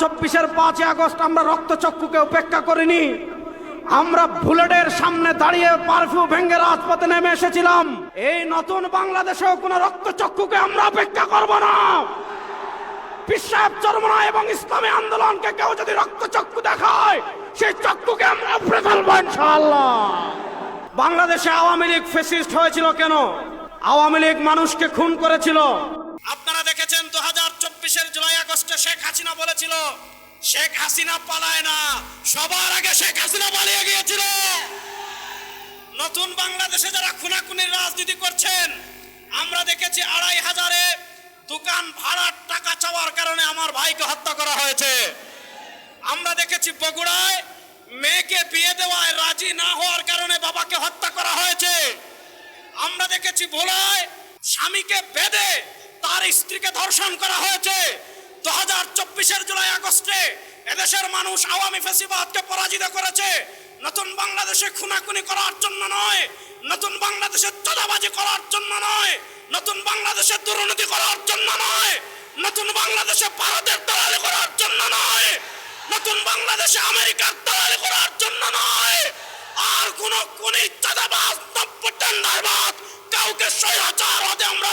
চব্বিশের পাঁচই আগস্ট আমরা রক্তচক্ষুকে উপেক্ষা করিনি। আমরা বুলেটের সামনে দাঁড়িয়ে পারফিউ রাজপথে নেমে এসেছিলাম। এই নতুন বাংলাদেশেও কোনো রক্তচক্ষুকে আমরা অপেক্ষা করব না। চরমনা এবং ইসলামী আন্দোলনকে কেউ যদি রক্তচক্ষু দেখায়, সেই চক্ষুকে আমরা উপরে ফেলব বাংলাদেশে আওয়ামী লীগ ফেসিস্ট হয়েছিল কেন? আওয়ামী লীগ মানুষকে খুন করেছিল। আপনারা দেখেছেন দু হাজার চব্বিশের আগস্টে শেখ হাসিনা বলেছিল, শেখ হাসিনা পালায় না, সবার আগে শেখ হাসিনা পালিয়ে গিয়েছিল। নতুন বাংলাদেশে যারা খুনাখুনির রাজনীতি করছেন, আমরা দেখেছি আড়াই হাজারে দোকান ভাড়ার টাকা চাওয়ার কারণে আমার ভাইকে হত্যা করা হয়েছে। আমরা দেখেছি বগুড়ায় মেয়েকে বিয়ে দেওয়ায় রাজি না হওয়ার কারণে বাবাকে হত্যা করা হয়েছে। আমরা দেখেছি ভোলায় স্বামীকে বেঁধে তার স্ত্রীকে ধর্ষণ করা হয়েছে। দু হাজার চব্বিশের জুলাই আগস্টে এদেশের মানুষ আওয়ামী পরাজিত করেছে। নতুন বাংলাদেশে খুনাখুনি করার জন্য নয়, নতুন বাংলাদেশে করার জন্য নয়, নতুন করার জন্য নয়, নতুন বাংলাদেশে ভারতের জন্য নয়, নতুন বাংলাদেশে আমেরিকার জন্য নয়। আর কাউকে আমরা